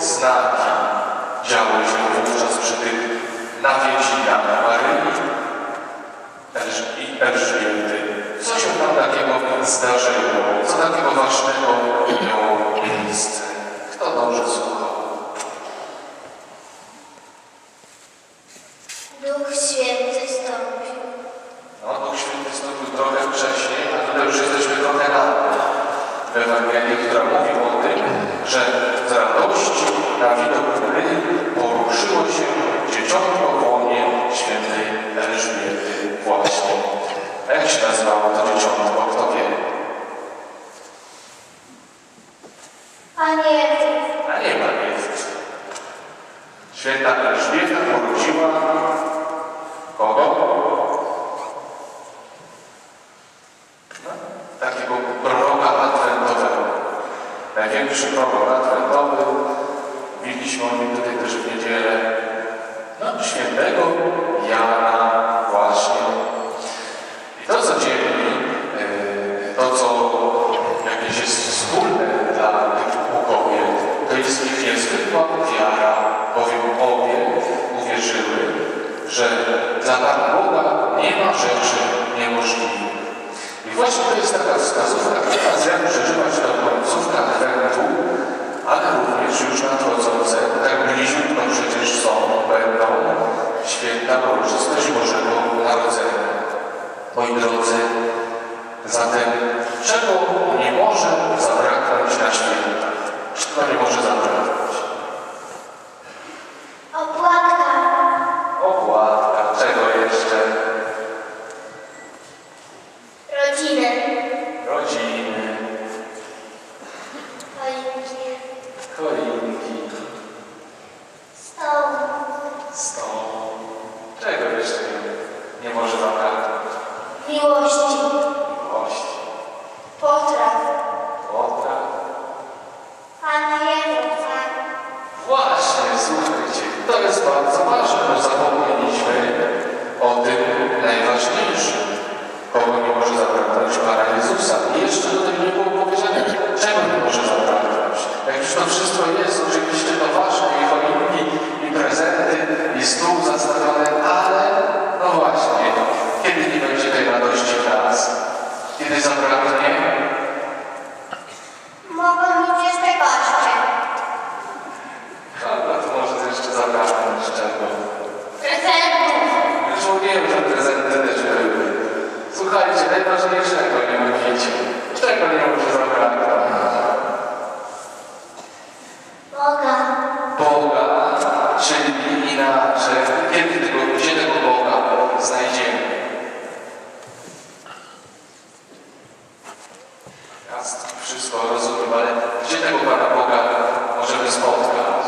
znaki działy się wówczas przy tych nawiedzinach Maryi, i Elżbiety. Co się tam takiego zdarzyło? Co takiego ważnego miało miejsce? Kto dobrze słuchał? Duch Święty stąpił. No, Duch Święty stąpił trochę wcześniej, a tutaj już jesteśmy trochę na w Ewangelii, która mówi o tym, że z radości na widok gry poruszyło się dzieciątko w łonie świętej Elżbiety właśnie. A jak się nazywało to dzieciątko? Kto wie? Panie, A nie ma jest. Święta Elżbieta porodziła kogo? No, takiego proroka adwentowego. Największy prorok adwentowy. Widzieliśmy o nim tutaj też w niedzielę. No, świętego Jana właśnie. I to, co dzieli, yy, to, co jakieś jest wspólne dla tych dwóch kobiet, to jest ich niezwykła wiara, bowiem obie uwierzyły, że dla Pana Boga nie ma rzeczy niemożliwych. I właśnie to jest taka wskazówka nas, jak przeżywać tę końcówkę Adwentu, ale również już nadchodzące, tak bliziutko przecież są, będą święta uroczystość Bożego Narodzenia. Moi drodzy, zatem czego nie może zabraknąć na święta? Czego nie może zabraknąć? Roger. Że prezenty też były. Słuchajcie, najważniejszego nie mówicie. Czego nie może zabraknąć? Boga. Boga, czyli inaczej. Kiedy tego, gdzie tego Boga znajdziemy? Jasne, wszystko rozumiem, ale gdzie tego Pana Boga możemy spotkać?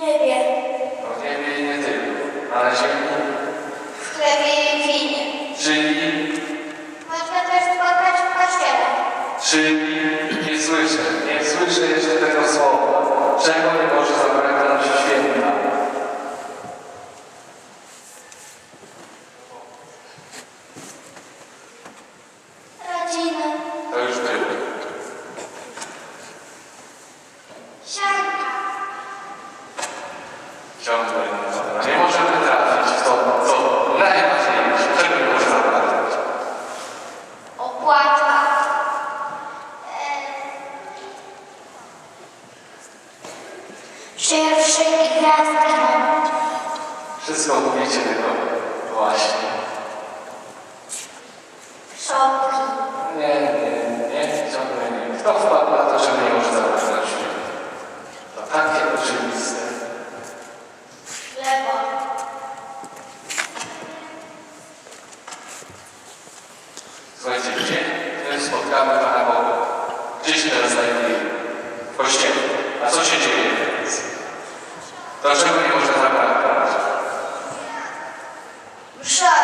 Nie wiem. No nie wie nie tylko, a na ziemi. W chlebie i winie. Czyli, Można też spotkać w kościele. Czyli nie słyszę, nie słyszę jeszcze tego słowa. Czego nie może zabraknąć święta? Rodziny. To już było. Sianka. Ciągle nie dobra. Nie możemy trafić w to, co najważniejsze. Czego nie może zabraknąć? Opłatka. Pierwszy gwiazdki. Wszystko mówicie tylko właśnie. Szopki. Nie, nie, nie, ciągle nie. Kto wpadł na to, że nie zabraknąć święta? To takie oczywiste. Lewo. Słuchajcie, gdzie my spotkamy Pana Boga? Gdzie się teraz znajdujemy? W kościele. A co się dzieje teraz? Dlaczego nie może zabraknąć? Msza.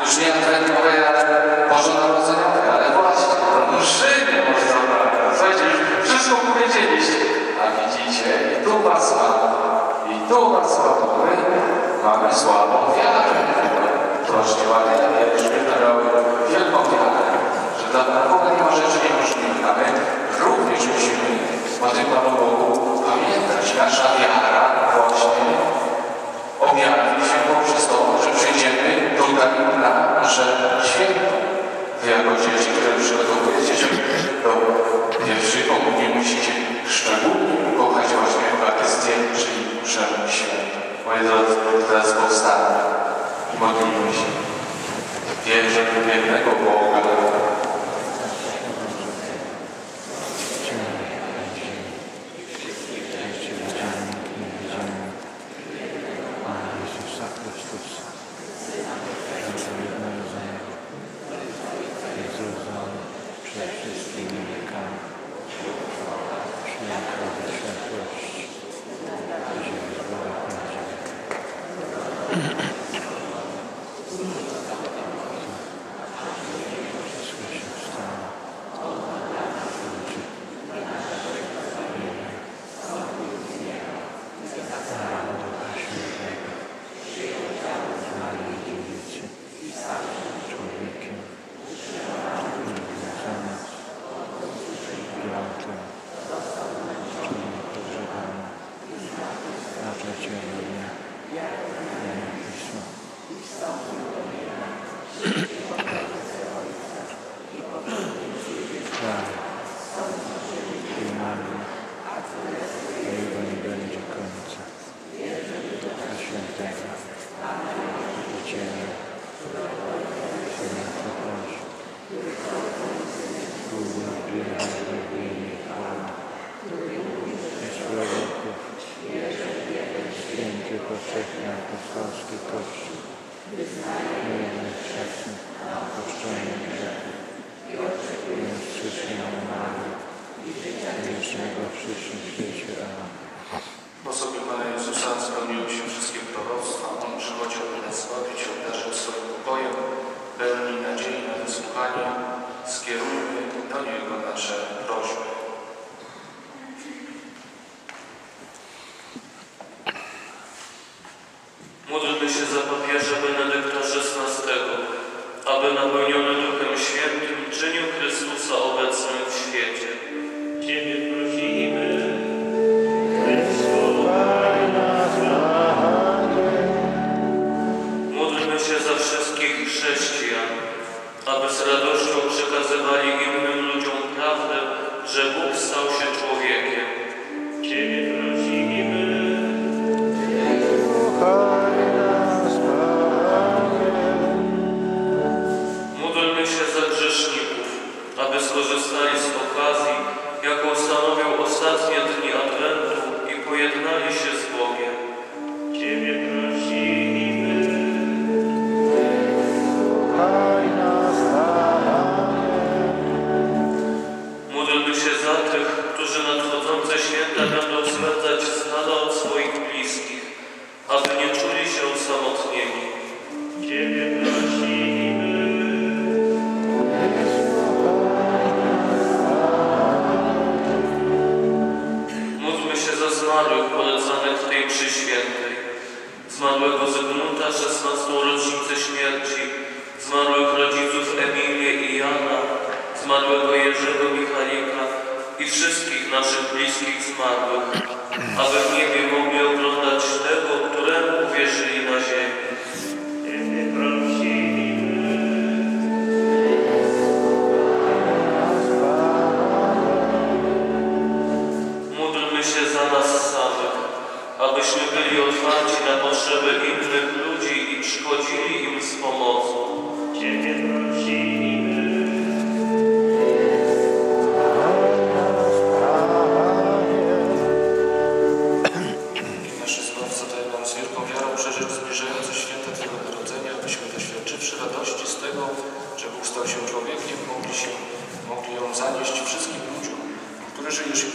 Już nie adwentowe, ale bożonarodzeniowe, ale właśnie, no mszy nie może zabraknąć. Słuchajcie, już wszystko powiedzieliście. A widzicie, i tu was mamy, i tu was mamy, mamy słabą wiarę. Proszę ładnie pierwszy, miały wielką wiarę, że dla Boga nie ma rzeczy Modlimy się. Wierzę w jednego Boga, powszechny apostolski Kościół, miły wszechny, opuszczony grzechów, nieustrzycznie Marii, wiecznego w przyszłym świecie. Amen. W osobie Pana Jezusa spełniły się wszystkie proroctwa. On przychodził, by nas zbawić, obdarzyć swoim pokojem, aby wszystkich naszych bliskich zmarłych, aby w niebie mogli oglądać tego, któremu uwierzyli na ziemi. Módlmy się za nas samych, abyśmy byli otwarci na potrzeby innych ludzi i przychodzili im z pomocą. Ciebie prosimy. Przeżyć zbliżające święta Twojego Narodzenia, abyśmy doświadczywszy radości z tego, że Bóg stał się człowiekiem, mogli, się, mogli ją zanieść wszystkim ludziom, którzy żyjesz i